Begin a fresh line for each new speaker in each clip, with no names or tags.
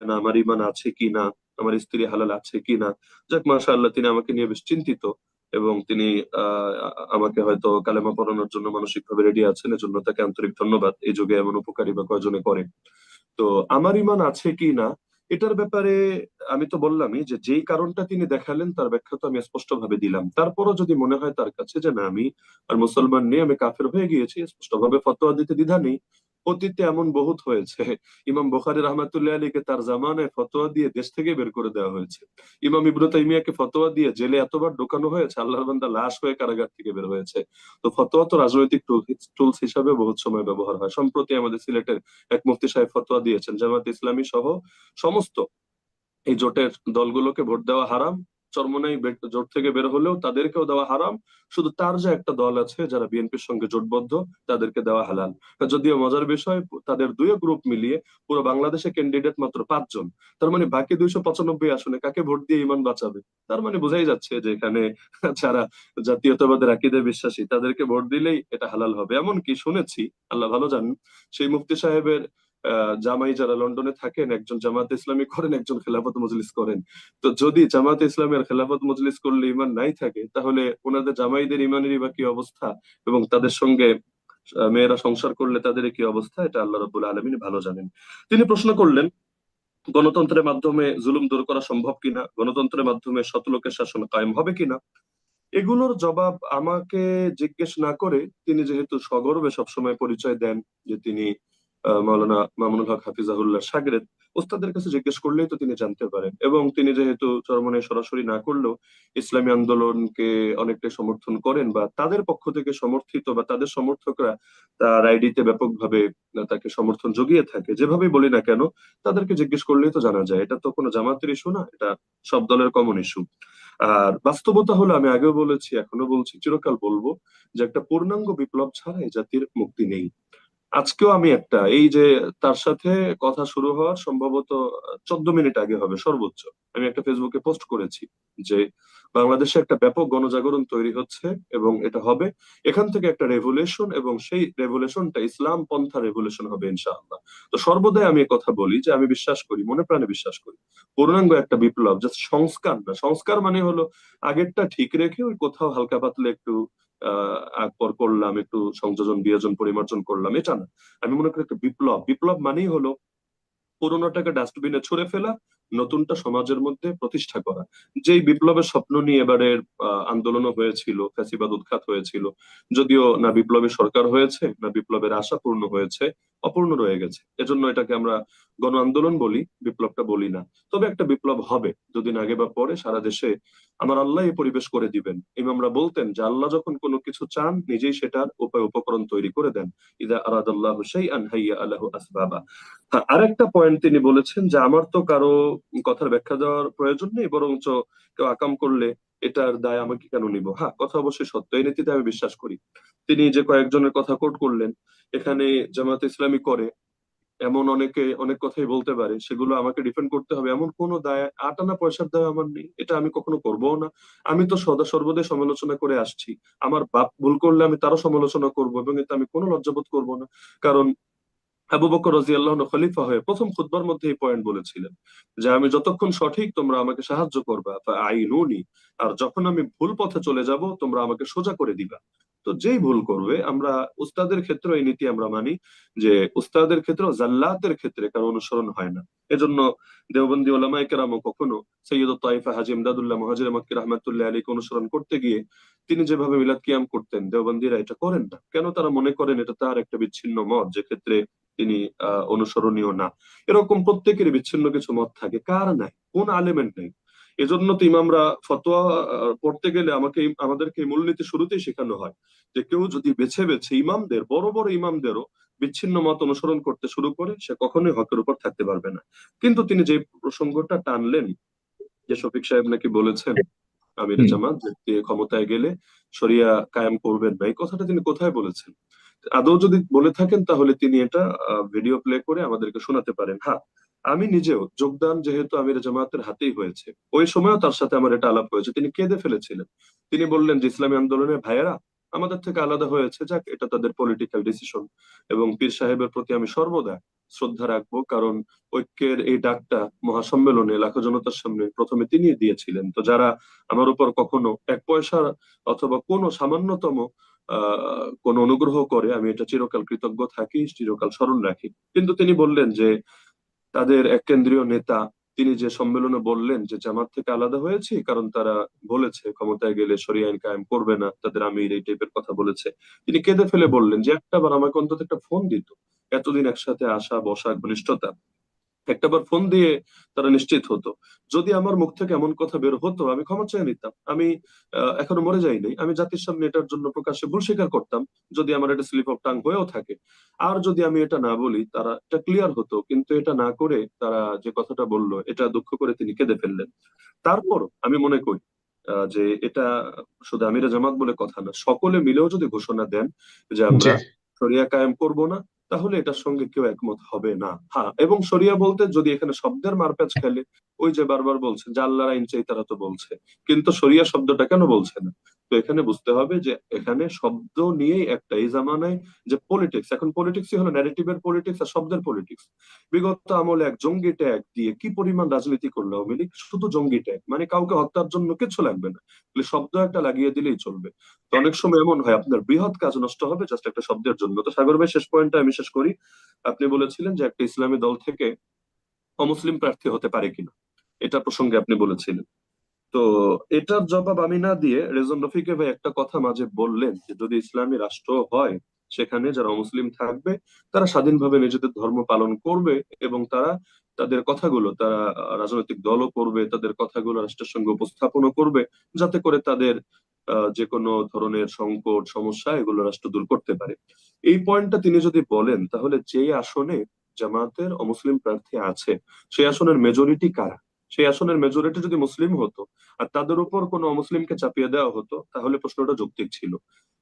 না, আমার ইমান আছে কি না আমার স্ত্রী হালাল আছে কি না যাক মাশা আল্লাহ তিনি আমাকে নিয়ে বেশ চিন্তিত এবং তিনি আমাকে হয়তো কালেমা পড়ানোর জন্য মানসিক ভাবে রেডি আছেন, এজন্য তাকে আন্তরিক ধন্যবাদ। এই যুগে এমন উপকারী বা কয়জনে করে। তো, আমার ইমান আছে কি না এটার ব্যাপারে আমি তো বললামই যে, যেই কারণটা তিনি দেখালেন, তার ব্যাখ্যা তো আমি স্পষ্ট ভাবে দিলাম। তারপরও যদি মনে হয় তার কাছে যে, না, আমি আর মুসলমান নেই, আমি কাফের হয়ে গিয়েছি স্পষ্ট ভাবে ফতোয়া দিতে দ্বিধা নেই অতীতে এমন বহুত হয়েছে। ইমাম বোখারি রহমাতুল্লাহ আলীকে তার জামানায় ফতোয়া দিয়ে দেশ থেকে বের করে দেওয়া হয়েছে। ইমাম ইবনু তাইমিয়াকে ফতোয়া দিয়ে জেলে এতবার ঢোকানো হয়েছে, আল্লাহর বান্দা লাশ হয়ে কারাগার থেকে বের হয়েছে। তো ফতোয়া তো রাজনৈতিক টুলস হিসাবে বহুত সময় ব্যবহার হয়। সম্প্রতি আমাদের সিলেটের এক মুফতি সাহেব ফতোয়া দিয়েছেন জামাত ইসলামী সহ সমস্ত এই জোটের দলগুলোকে ভোট দেওয়া হারাম। চরমনাই জোট থেকে বের হলেও তাদেরকেও দেওয়া হারাম। শুধু তার যে একটা দল আছে যারা বিএনপির সঙ্গে জোটবদ্ধ, তাদেরকে দেওয়া হালাল। যদিও মজার বিষয়, তাদের দুই গ্রুপ মিলিয়ে পুরো বাংলাদেশে ক্যান্ডিডেট মাত্র পাঁচজন। তার মানে বাকি দুইশো পঁচানব্বই আসনে কাকে ভোট দিয়ে ইমান বাঁচাবে? তার মানে বোঝাই যাচ্ছে যে এখানে যারা জাতীয়তাবাদের আকিদে বিশ্বাসী, তাদেরকে ভোট দিলেই এটা হালাল হবে। এমন কি শুনেছি, আল্লাহ ভালো জানেন, সেই মুফতি সাহেবের জামাই যারা লন্ডনে থাকেন, একজন জামাত ইসলামী করেন, একজন খেলাফত মজলিস করেন। তো যদি জামাত ইসলামের খেলাফত মজলিস করলে ইমান নাই থাকে, তাহলে ওনাদের জামাইদের ইমানেরই বা কি অবস্থা? এবং তাদের সঙ্গে মেয়েরা সংসার করলে তাদের কি অবস্থা? এটা আল্লাহ রবুল আলমিন ভালো জানেন। তিনি প্রশ্ন করলেন, গণতন্ত্রের মাধ্যমে জুলুম দূর করা সম্ভব কিনা? গণতন্ত্রের মাধ্যমে শতলোকের শাসন কায়েম হবে কিনা? এগুলোর জবাব আমাকে জিজ্ঞেস না করে তিনি যেহেতু সগর্বে সবসময় পরিচয় দেন যে তিনি মাওলানা মামুনুল হক হাফিজাহুল্লাহ সাগরেদ, ওস্তাদের কাছে জিজ্ঞেস করলেই তো তিনি জানতে পারেন। এবং তিনি যেহেতু চরমনে সরাসরি না করলেও ইসলামী আন্দোলনকে অনেকটাই সমর্থন করেন বা তাদের পক্ষ থেকে সমর্থিত বা তাদের সমর্থকরা তার আইডিতে ব্যাপকভাবে তাকে সমর্থন জুগিয়ে থাকে। যেভাবে বলি না কেন, তাদেরকে জিজ্ঞেস করলেই তো জানা যায়, এটা তো কোনো জামাতের ইস্যু না, এটা সব দলের কমন ইস্যু আর বাস্তবতা হলো, আমি আগেও বলেছি এখনও বলছি, চিরকাল বলব যে একটা পূর্ণাঙ্গ বিপ্লব ছাড়া এই জাতির মুক্তি নেই। আজকেও আমি একটা, এই যে তার সাথে কথা শুরু হওয়ার সম্ভবত চোদ্দ মিনিট আগে হবে, সর্বোচ্চ। আমি একটা ফেসবুকে পোস্ট করেছি যে বাংলাদেশে একটা ব্যাপক গণজাগরণ তৈরি হচ্ছে এবং এটা হবে এখান থেকে একটা রেভুলেশন এবং সেই রেভুলেশনটা ইসলাম পন্থা রেভুলেশন হবে ইনশাআল্লাহ। তো সর্বদাই আমি কথা বলি যে আমি বিশ্বাস করি, মনে প্রাণে বিশ্বাস করি, পূর্ণাঙ্গ একটা বিপ্লব জাস্ট সংস্কার না। সংস্কার মানে হলো আগেরটা ঠিক রেখে ওই কোথাও হালকা পাতলে একটু আকবর করলাম, একটু সংযোজন, বিয়োজন, পরিমার্জন করলাম, এটা না। আমি মনে করি একটা বিপ্লব। বিপ্লব মানেই হলো পুরোনোটাকে ডাস্টবিনে ছুড়ে ফেলা নতুনটা সমাজের মধ্যে প্রতিষ্ঠা করা। যেই বিপ্লবের স্বপ্ন নিয়ে এবারের আন্দোলনও হয়েছিল, ফ্যাসিবাদ উৎখাত হয়েছিল, যদিও না বিপ্লবের সরকার হয়েছে, না বিপ্লবের আশা পূর্ণ হয়েছে অপূর্ণ রয়ে গেছে। এজন্য এটাকে আমরা গণ আন্দোলন বলি, বিপ্লবটা বলি না। তবে একটা বিপ্লব হবে, দুদিন আগে বা পরে সারা দেশে আমার আল্লাহ এই পরিবেশ করে দিবেন। ইমামরা বলতেন, যে আল্লাহ যখন কোনো কিছু চান, নিজেই সেটার উপায় উপকরণ তৈরি করে দেন। ইদা আরাদাল্লাহ সেই আনহাইয়া আল্লাহ আসবাবা। আর একটা পয়েন্ট তিনি বলেছেন যে, আমার তো কারও কথার ব্যাখ্যা দেওয়ার প্রয়োজন নেই, বরঞ্চ কেউ আকাম করলে এটার দায় আমাকে কেন নিব? হ্যাঁ কথা অবশ্যই সত্য। এই নীতিতে আমি বিশ্বাস করি। তিনি যে কয়েকজনের কথা কোট করলেন, এখানে জামাত ইসলামী করে, এমন অনেকে অনেক কথাই বলতে পারে, সেগুলো আমাকে ডিফেন্ড করতে হবে। এমন কোনো দায় আট আনা পয়সার দায় আমার নেই। এটা আমি কখনো করব না। আমি তো সদা সর্বদাই সমালোচনা করে আসছি। আমার বাপ ভুল করলে আমি তারও সমালোচনা করব এবং এতে আমি কোনো লজ্জাবোধ করব না। কারণ আবু বকর রাজি আল্লাহ খলিফা হয়ে প্রথম খুদ্বার মধ্যে এই পয়েন্ট বলেছিলেন যে, আমি যতক্ষণ সঠিক তোমরা আমাকে সাহায্য করবা আইনুনি আর যখন আমি ভুল পথে চলে যাব, তোমরা আমাকে সোজা করে দিবা। তো যেই ভুল করবে, আমরা উস্তাদের ক্ষেত্রে এই নীতি আমরা মানি যে, উস্তাদের ক্ষেত্রে জাল্লাতের ক্ষেত্রে কারও অনুসরণ হয় না। এজন্য দেওবন্দি ওলামাই কেরামও কখনো সৈয়দ তাইফা হাজি ইমদাদুল্লাহ মহাজির মক্কি রহমতুল্লাহ আলীকে অনুসরণ করতে গিয়ে তিনি যেভাবে মিলাদ কিয়াম করতেন, দেওবন্দিরা এটা করেন না। কেন তারা মনে করেন এটা তার একটা বিচ্ছিন্ন মত? যে ক্ষেত্রে তিনি অনুসরণীয় না। এরকম প্রত্যেকের বিচ্ছিন্ন কিছু মত থাকে। কার নাই? কোন আলেমেন্ট নেই? এজন্য তো ইমামরা ফতোয়া পড়তে গেলে আমাকে আমাদেরকে মূলনীতি শুরুতেই শেখানো হয় যে কেউ যদি বেছে বেছে ইমামদের বড় বড় ইমামদেরও বিচ্ছিন্ন মত অনুসরণ করতে শুরু করে সে কখনোই হকের উপর থাকতে পারবে না। কিন্তু তিনি যে প্রসঙ্গটা টানলেন যে শফিক সাহেব নাকি বলেছেন আমির জামাত যে ক্ষমতায় গেলে শরিয়া কায়েম করবেন না এই কথাটা তিনি কোথায় বলেছেন? আদৌ যদি বলে থাকেন, তাহলে তিনি এটা ভিডিও প্লে করে আমাদেরকে শোনাতে পারেন। হ্যাঁ আমি নিজেও যোগদান যেহেতু আমির জামাতের হাতেই হয়েছে, ওই সময়ও তার সাথে আমার এটা আলাপ হয়েছে। তিনি কেঁদে ফেলেছিলেন। তিনি বললেন যে, ইসলামী আন্দোলনের ভাইয়েরা, আমাদের থেকে আলাদা হয়েছে, যাক, এটা তাদের পলিটিক্যাল ডিসিশন এবং পীর সাহেবের প্রতি আমি সর্বদা শ্রদ্ধা রাখব, কারণ ঐক্যের এই ডাকটা মহাসম্মেলনে লাখো জনতার সামনে প্রথমে তিনি দিয়েছিলেন। তো যারা আমার উপর কখনো এক পয়সা অথবা কোনো সামান্যতম কোন অনুগ্রহ করে, আমি এটা চিরকাল কৃতজ্ঞ থাকি, চিরকাল স্মরণ রাখি। কিন্তু তিনি বললেন যে, তাদের এক কেন্দ্রীয় নেতা, তিনি যে সম্মেলনে বললেন যে, জামাত থেকে আলাদা হয়েছি, কারণ তারা বলেছে, ক্ষমতায় গেলে সরিয়া আইন কায়েম করবে না, তাদের আমির এই টাইপের কথা বলেছে। তিনি কেঁদে ফেলে বললেন যে একটা বার আমাকে অন্তত একটা ফোন দিত, এতদিন একসাথে আসা, বসা, ঘনিষ্ঠতা। একটাবার ফোন দিয়ে তারা নিশ্চিত হতো। যদি আমার মুখ থেকে এমন কথা বের হতো আমি ক্ষমা চেয়ে নিতাম। আমি এখনও মরে যাইনি। আমি জাতির সামনে এটার জন্য প্রকাশ্যে ভুল স্বীকার করতাম যদি আমার এটা স্লিপ অফ টাং হয়েও থাকে। আর যদি আমি এটা না বলি তারা এটা ক্লিয়ার হতো কিন্তু এটা না করে তারা যে কথাটা বলল এটা দুঃখ করে তিনি কেঁদে ফেললেন। তারপর আমি মনে করি আহ, যে এটা শুধু আমিরা জামাত বলে কথা না সকলে মিলেও যদি ঘোষণা দেন যে আমরা শরিয়া কায়েম করব না তাহলে এটার সঙ্গে কেউ একমত হবে না। হ্যাঁ এবং সরিয়া বলতে যদি এখানে শব্দের মারপ্যাচ খেলে, ওই যে বারবার বলছে, যে আল্লাহর আইন চাই তারা তো বলছে। কিন্তু সরিয়া শব্দটা কেন বলছে না? তো এখানে বুঝতে হবে যে এখানে শব্দ নিয়েই একটা এই জামানায় যে পলিটিক্স এখন পলিটিক্সই হলো ন্যারেটিভের পলিটিক্স আর শব্দের পলিটিক্স বিগত আমলে এক জঙ্গি ট্যাগ দিয়ে কি পরিমাণ রাজনীতি করল আওয়ামী লীগ? শুধু জঙ্গি ট্যাগ মানে কাউকে হত্যার জন্য কিছু লাগবে না। শব্দ একটা লাগিয়ে দিলেই চলবে। তো অনেক সময় এমন হয়, আপনার বৃহৎ কাজ নষ্ট হবে জাস্ট একটা শব্দের জন্য। তো সাগর ভাই, শেষ পয়েন্টটা আমি শেষ করি। আপনি বলেছিলেন যে একটা ইসলামী দল থেকে অমুসলিম প্রার্থী হতে পারে কিনা। এটা প্রসঙ্গে আপনি বলেছিলেন। তো এটার জবাব আমি না দিয়ে রেজন রফিকে ভাই একটা কথা মাঝে বললেন যে, যদি ইসলামী রাষ্ট্র হয়, সেখানে যারা মুসলিম থাকবে, তারা স্বাধীনভাবে নিজেদের ধর্ম পালন করবে এবং তারা তাদের কথাগুলো, তারা রাজনৈতিক দলও করবে, তাদের কথাগুলো রাষ্ট্রের সঙ্গে উপস্থাপনও করবে, যাতে করে তাদের যে কোনো ধরনের সংকট, সমস্যা, এগুলো রাষ্ট্র দূর করতে পারে। এই পয়েন্টটা তিনি যদি বলেন, তাহলে যে আসনে জামাতের অমুসলিম প্রার্থী আছে, সেই আসনের মেজরিটি কারা? সেই আসনের মেজরিটি যদি মুসলিম হতো আর তাদের উপর কোনো অমুসলিমকে চাপিয়ে দেওয়া হতো, তাহলে প্রশ্নটা যৌক্তিক ছিল।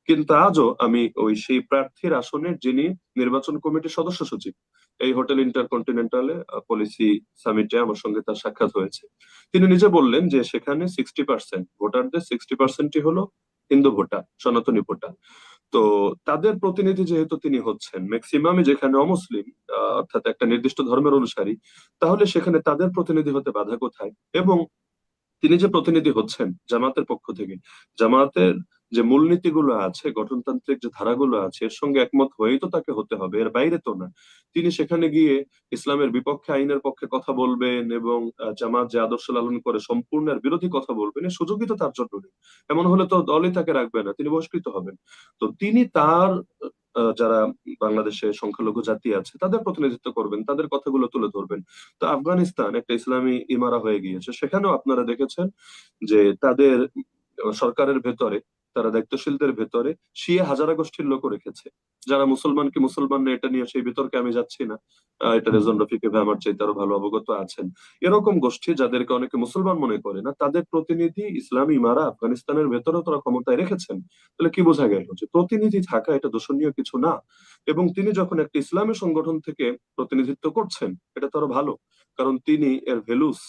কিন্তু আজও আমি ওই সেই প্রার্থীর আসনের যিনি নির্বাচন কমিটির সদস্য সচিব, এই হোটেল ইন্টারকন্টিনেন্টালে পলিসি সামিটে আমার সঙ্গে তার সাক্ষাৎ হয়েছে। তিনি নিজে বললেন যে সেখানে সিক্সটি পার্সেন্ট ভোটারদের সিক্সটি পার্সেন্টই হলো হিন্দু ভোটার, সনাতনী ভোটার। তো তাদের প্রতিনিধি যেহেতু তিনি হচ্ছেন ম্যাক্সিমামে যেখানে অমুসলিম অর্থাৎ একটা নির্দিষ্ট ধর্মের অনুসারী, তাহলে সেখানে তাদের প্রতিনিধি হতে বাধা কোথায়? এবং তিনি যে প্রতিনিধি হচ্ছেন জামাতের পক্ষ থেকে, জামাতের যে মূলনীতিগুলো আছে, গঠনতান্ত্রিক যে ধারাগুলো আছে, এর সঙ্গে একমত হয়েই তো তাকে হতে হবে, এর বাইরে তো না। তিনি সেখানে গিয়ে ইসলামের বিপক্ষে, আইনের পক্ষে কথা বলবেন এবং জামাত যে আদর্শ লালন করে সম্পূর্ণ এর বিরোধী কথা বলবেন, এর সুযোগই তো তার জন্য নেই। এমন হলে তো দলই তাকে রাখবে না, তিনি বহিষ্কৃত হবেন। তো তিনি তার যারা বাংলাদেশে সংখ্যালঘু জাতি আছে, তাদের প্রতিনিধিত্ব করবেন, তাদের কথাগুলো তুলে ধরবেন। তো আফগানিস্তান একটা ইসলামী ইমারা হয়ে গিয়েছে, সেখানেও আপনারা দেখেছেন যে তাদের, সরকারের ভেতরে তারা দায়িত্বশীলদের ভেতরে শিয়া হাজারা গোষ্ঠীর লোক রেখেছে। যারা মুসলমান কি মুসলমান না, এটা নিয়ে সেই বিতর্কে আমি যাচ্ছি না। এটা রেজন রফিকে আমার চাইতে আরও ভালো অবগত আছেন। এরকম গোষ্ঠী যাদেরকে অনেকে মুসলমান মনে করে না, তাদের প্রতিনিধি ইসলামী ইমারা আফগানিস্তানের ভেতরেও তারা ক্ষমতায় রেখেছেন। তাহলে কি বোঝা গেল যে প্রতিনিধি থাকা এটা দোষণীয় কিছু না? এবং তিনি যখন একটা ইসলামী সংগঠন থেকে প্রতিনিধিত্ব করছেন, এটা তো আরও ভালো। কারণ তিনি এর ভ্যালুস